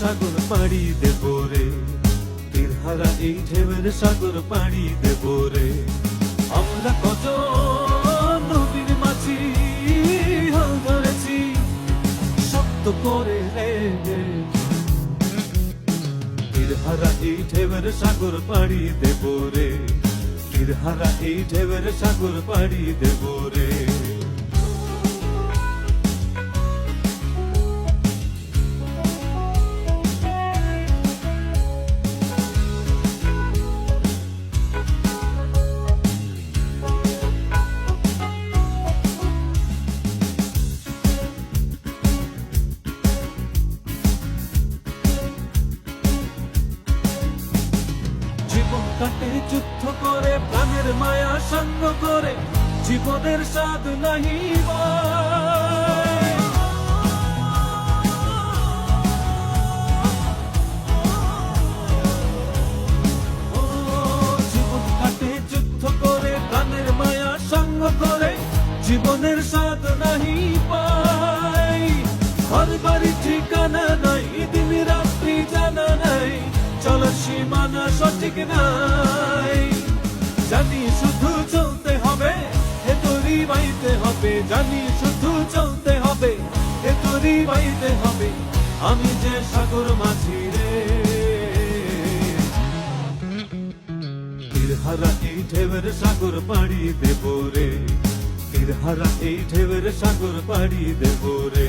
সাগর পাড়ি দেব রে। তীরহারা এই ঢেউয়ের সাগর পাড়ি দেব রে। আমরা কত নদীর মাছি হাল ধরেছি, শক্ত করে রে তীরহারা এই ঢেউয়ের সাগর পাড়ি দেব রে। তীরহারা এই ঢেউয়ের সাগর পাড়ি দেব রে। সঙ্গ করে জীবনের স্বাদ নাহি। জীবন কাটে যুদ্ধ করে, প্রাণের মায়া সঙ্গ করে, জীবনের স্বাদ নাহি পাই ঘর বাড়ি ঠিকানা নাই, দিন রাত্রি জানা নাই চলো সীমানা সঠিক নাই জানি শুধু হবে? এ তরি বাইতে হবে, জানি শুধু চলতে হবে। এ তরি বাইতে হবে, আমি যে সাগর মাঝি রে। তীরহারা এই ঢেউয়ের সাগর পাড়ি দেব রে। তীরহারা এই ঢেউয়ের সাগর পাড়ি দেব রে।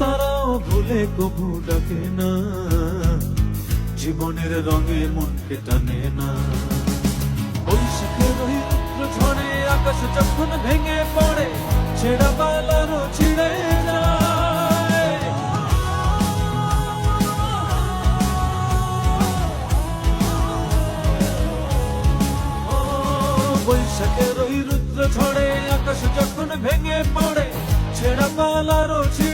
তারাও ভুলে কবু ডাকে না। জীবনের রঙে মনকে টানে না। বৈশাখের রুদ্র ঝড়ে আকাশ যখন ভেঙে পড়ে, ছেঁড়া পালারও ছিঁড়ে যায়। বৈশাখের রুদ্র ঝড়ে আকাশ যখন ভেঙে পড়ে, ছেঁড়া পালারও ছিঁড়ে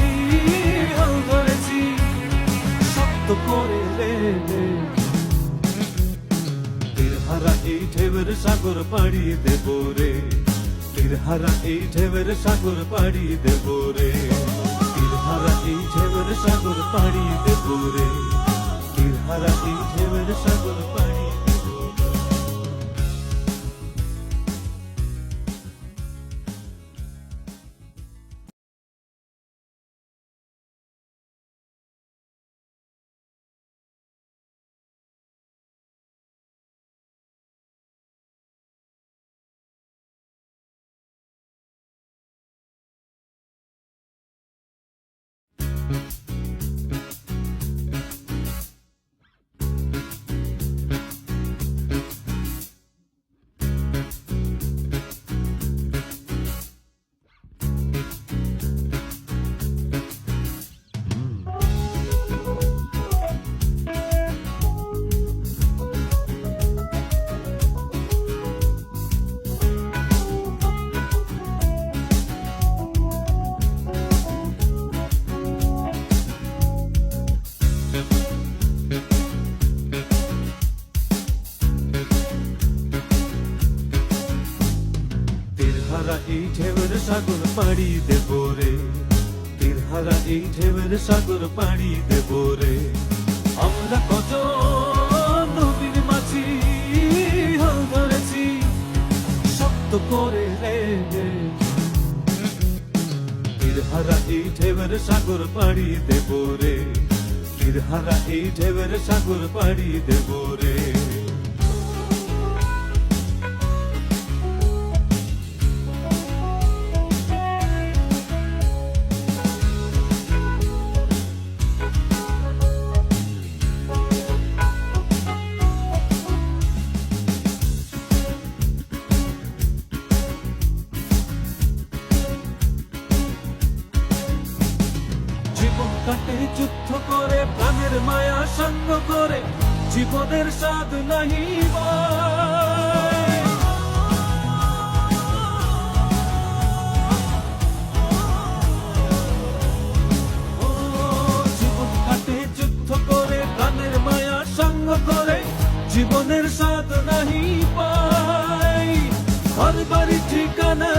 এই ঢেবের সাগর পাড়ি দেব রে। তীরহারা এই ঢেবের সাগর পাড়ি দেব রে। তীরহারা এই ঢেবের সাগর পাড়ি দেব রে। হারা এই ঢেউয়ের সাগর পাড়ি দেব রে। তীর হারা এই ঢেউয়ের সাগর পাড়ি দেব রে। আমরা কত নবীন মাছি হাল ধরেছি, শক্ত করে রে তীর হারা এই ঢেউয়ের সাগর পাড়ি দেব রে। তীর হারা এই ঢেউয়ের সাগর পাড়ি দেব রে। মায়া সঙ্গ করে, জীবনের স্বাদ নাহি জীবন কাটে যুদ্ধ করে, প্রাণের মায়া সঙ্গ করে, জীবনের স্বাদ নাহি পাই ঘর বাড়ি ঠিকানা